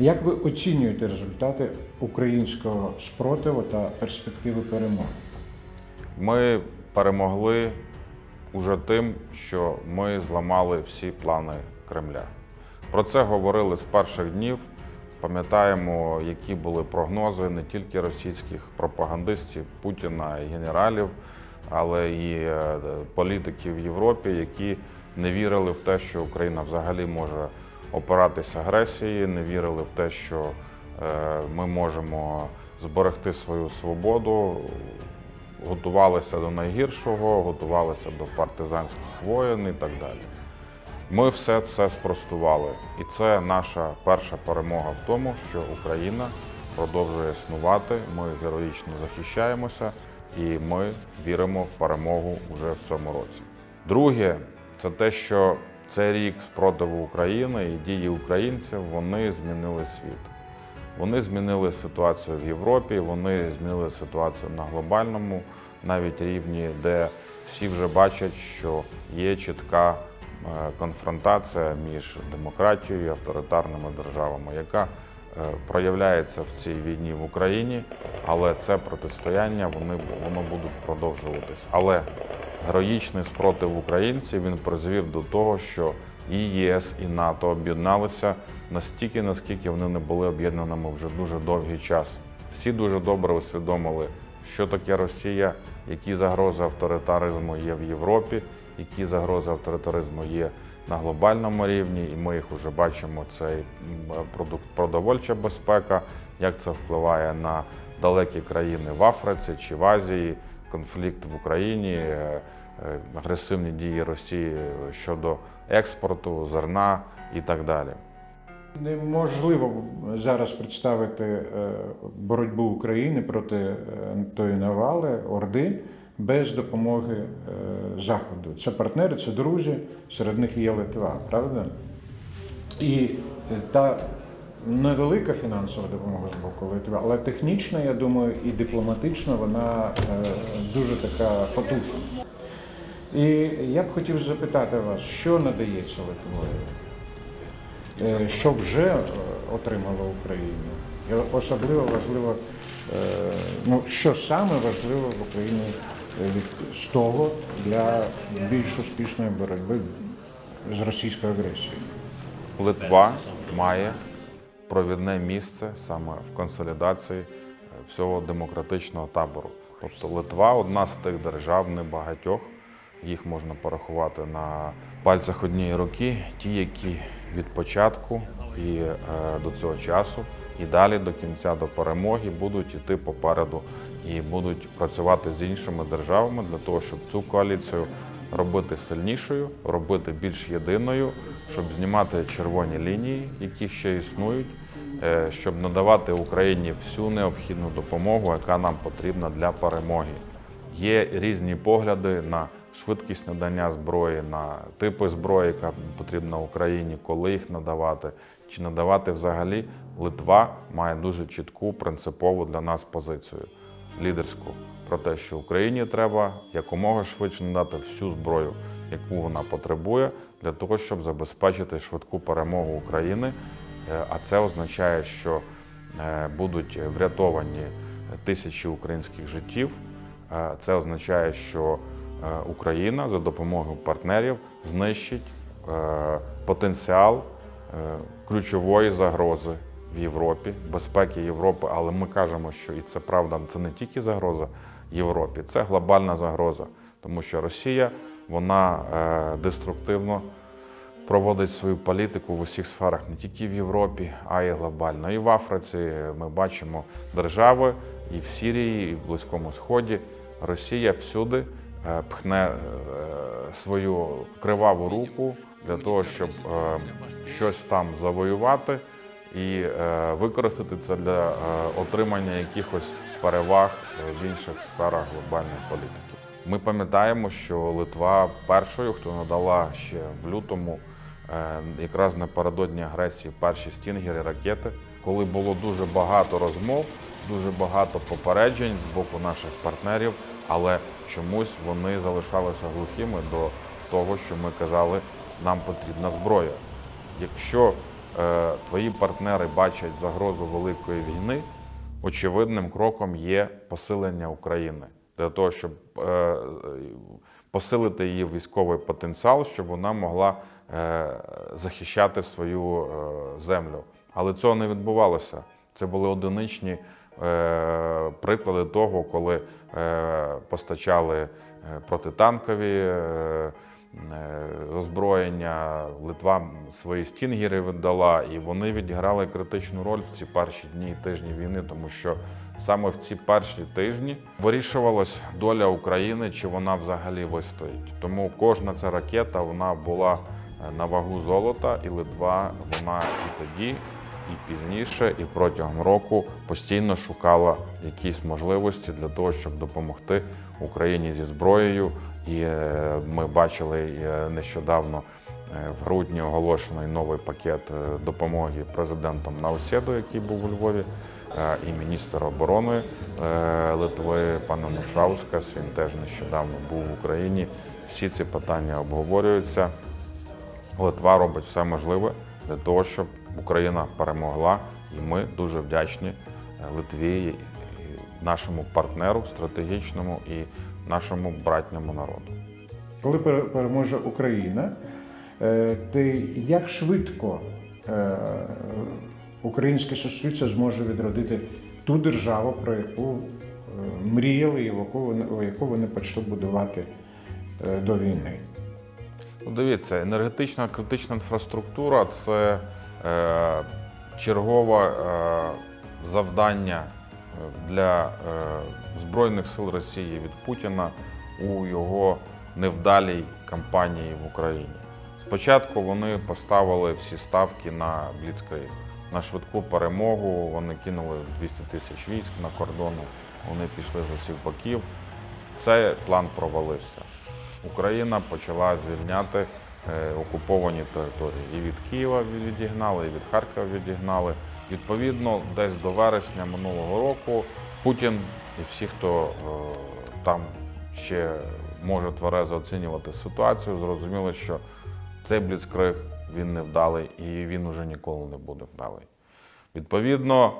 Як ви оцінюєте результати українського спротиву та перспективи перемоги? Ми перемогли уже тим, що ми зламали всі плани Кремля. Про це говорили з перших днів. Пам'ятаємо, які були прогнози не тільки російських пропагандистів, Путіна і генералів, але і е, політиків в Європі, які не вірили в те, що Україна взагалі може опиратися агресії, не вірили в те, що е, ми можемо зберегти свою свободу, готувалися до найгіршого, готувалися до партизанських воєн і так далі. Ми все це спростували, і це наша перша перемога в тому, що Україна продовжує існувати. Ми героїчно захищаємося, і ми віримо в перемогу вже в цьому році. Друге, це те, що цей рік спротиву України і дії українців вони змінили світ. Вони змінили ситуацію в Європі, вони змінили ситуацію на глобальному навіть рівні, де всі вже бачать, що є чітка е, конфронтація між демократією і авторитарними державами, яка е, проявляється в цій війні в Україні, але це протистояння вони, воно будуть продовжуватись. Але героїчний спротив українців він призвів до того, що і ЄС, і НАТО об'єдналися настільки, наскільки вони не були об'єднаними вже дуже довгий час. Всі дуже добре усвідомили, що таке Росія, які загрози авторитаризму є в Європі, які загрози авторитаризму є на глобальному рівні, і ми їх вже бачимо. Це і, м, продук- продовольча безпека, як це впливає на далекі країни в Африці чи в Азії, конфлікт в Україні, е, е, агресивні дії Росії щодо експорту, зерна і так далі. Неможливо зараз представити е, боротьбу України проти тої навали Орди без допомоги Заходу. Це партнери, це друзі, серед них є Литва, правда? І та невелика фінансова допомога з боку Литви, але технічна, я думаю, і дипломатична вона е, дуже така потужна. І я б хотів запитати вас, що надається Литвою? Е, що вже е, отримала Україна. І особливо важливо, ну що саме важливо в Україні від з того для більш успішної боротьби з російською агресією. Литва має провідне місце саме в консолідації е, всього демократичного табору. Тобто Литва одна з тих держав, небагатьох, їх можна порахувати на пальцях однієї руки, ті, які від початку і е, до цього часу, і далі до кінця до перемоги будуть йти попереду і будуть працювати з іншими державами для того, щоб цю коаліцію робити сильнішою, робити більш єдиною, щоб знімати червоні лінії, які ще існують, е, щоб надавати Україні всю необхідну допомогу, яка нам потрібна для перемоги. Є різні погляди на швидкість надання зброї, на типи зброї, яка потрібна Україні, коли їх надавати, чи надавати взагалі. Литва має дуже чітку принципову для нас позицію лідерську про те, що Україні треба якомога швидше надати всю зброю, яку вона потребує, для того, щоб забезпечити швидку перемогу України. Е, А це означає, що е, будуть врятовані тисячі українських життів. Е, Це означає, що е, Україна за допомогою партнерів знищить е, потенціал е, ключової загрози в Європі, безпеки Європи. Але ми кажемо, що і це правда, це не тільки загроза Європі, це глобальна загроза, тому що Росія вона е, деструктивно проводить свою політику в усіх сферах, не тільки в Європі, а й глобально. І в Африці ми бачимо держави, і в Сирії, і в Близькому Сході. Росія всюди е, пхне е, свою криваву руку для того, щоб щось там завоювати і використати це для отримання якихось переваг е, в інших сферах глобальної політики. Ми пам'ятаємо, що Литва першою, хто надала ще в лютому, е, якраз напередодні агресії перші стінгери ракети, коли було дуже багато розмов, дуже багато попереджень з боку наших партнерів, але чомусь вони залишалися глухими до того, що ми казали, нам потрібна зброя. Якщо е, твої партнери бачать загрозу великої війни, очевидним кроком є посилення України для того, щоб е, посилити її військовий потенціал, щоб вона могла е, захищати свою е, землю. Але цього не відбувалося. Це були одиничні е, приклади того, коли е, постачали е, протитанкові е, е, озброєння. Литва свої стінгери віддала, і вони відіграли критичну роль в ці перші дні і тижні війни, тому що саме в ці перші тижні вирішувалась доля України, чи вона взагалі вистоїть. Тому кожна ця ракета вона була е, на вагу золота, і Литва вона і тоді, і пізніше, і протягом року постійно шукала якісь можливості для того, щоб допомогти Україні зі зброєю. І е, ми бачили е, нещодавно е, в грудні оголошений новий пакет допомоги президентом Науседу, який був у Львові, і міністр оборони Литви пан Нушаускас. Він теж нещодавно був в Україні. Всі ці питання обговорюються. Литва робить все можливе для того, щоб Україна перемогла, і ми дуже вдячні Литві, нашому партнеру стратегічному і нашому братньому народу. Коли переможе Україна, е, ти як швидко е, українське суспільство зможе відродити ту державу, про яку е, мріяли і яку вони, почали будувати до війни? Ну, дивіться, енергетична критична інфраструктура це е, чергове е, завдання для е, Збройних сил Росії від Путіна у його невдалій кампанії в Україні. Спочатку вони поставили всі ставки на Бліцкриг, на швидку перемогу. Вони кинули 200 тисяч військ на кордони, вони пішли з усіх боків. Цей план провалився. Україна почала звільняти е, окуповані території. І від Києва відігнали, і від Харкова відігнали. Відповідно, десь до вересня минулого року Путін і всі, хто е, там ще може тверезо оцінювати ситуацію, зрозуміли, що цей бліцкриг він не вдалий і він уже ніколи не буде вдалий. Відповідно,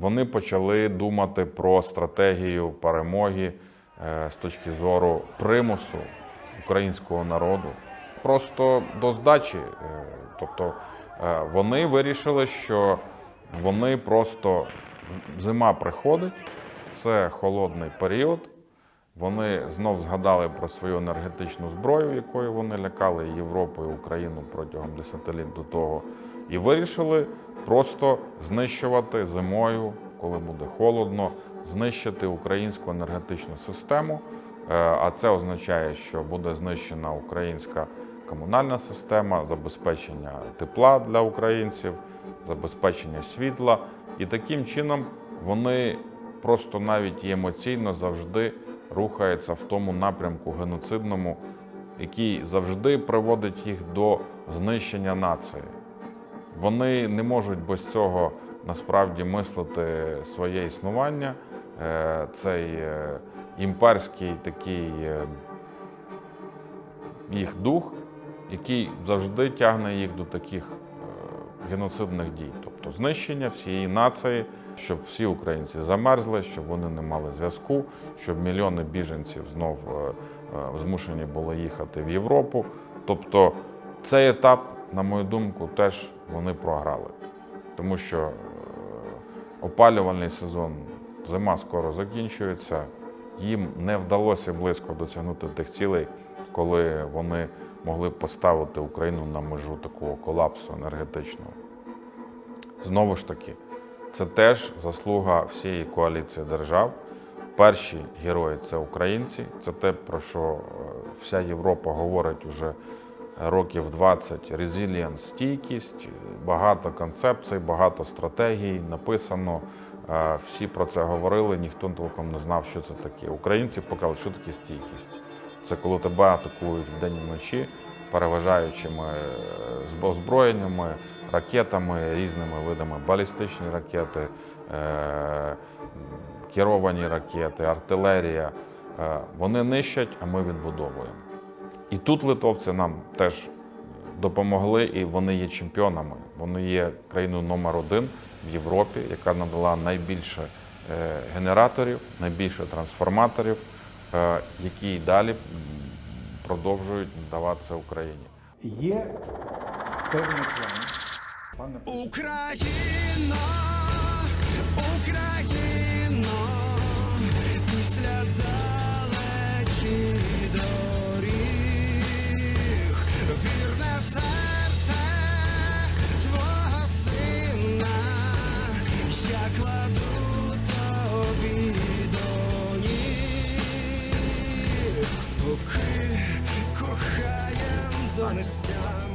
вони почали думати про стратегію перемоги е, з точки зору примусу українського народу, просто до здачі. Е, Тобто вони вирішили, що вони просто зима приходить, це холодний період. Вони знов згадали про свою енергетичну зброю, якою вони лякали Європу і Україну протягом десятиліть до того, і вирішили просто знищувати зимою, коли буде холодно, знищити українську енергетичну систему. Е, А це означає, що буде знищена українська комунальна система, забезпечення тепла для українців, забезпечення світла. І таким чином вони просто навіть і емоційно завжди рухаються в тому напрямку геноцидному, який завжди приводить їх до знищення нації. Вони не можуть без цього насправді мислити своє існування. Е, Цей е, імперський такий е, їх дух, який завжди тягне їх до таких е, геноцидних дій, тобто знищення всієї нації, щоб всі українці замерзли, щоб вони не мали зв'язку, щоб мільйони біженців знов е, е, змушені були їхати в Європу. Тобто цей етап, на мою думку, теж вони програли, тому що опалювальний сезон, зима скоро закінчується. Їм не вдалося близько досягнути тих цілей, коли вони могли б поставити Україну на межу такого колапсу енергетичного. Знову ж таки, це теж заслуга всієї коаліції держав. Перші герої це українці, це те, про що е, вся Європа говорить уже років 20. Резилієнс, стійкість, багато концепцій, багато стратегій написано. Е, Всі про це говорили, ніхто толком не знав, що це таке. Українці показали, що таке стійкість. Це коли тебе атакують в день вночі переважаючими е, озброєннями, ракетами, різними видами балістичні ракети, е, керовані ракети, артилерія. Е, вони нищать, а ми відбудовуємо. І тут литовці нам теж допомогли, і вони є чемпіонами. Вони є країною номер один в Європі, яка надала найбільше генераторів, найбільше трансформаторів. Е, які й далі продовжують даватися Україні. Є певний план. Пане Україна! Україна! honesty.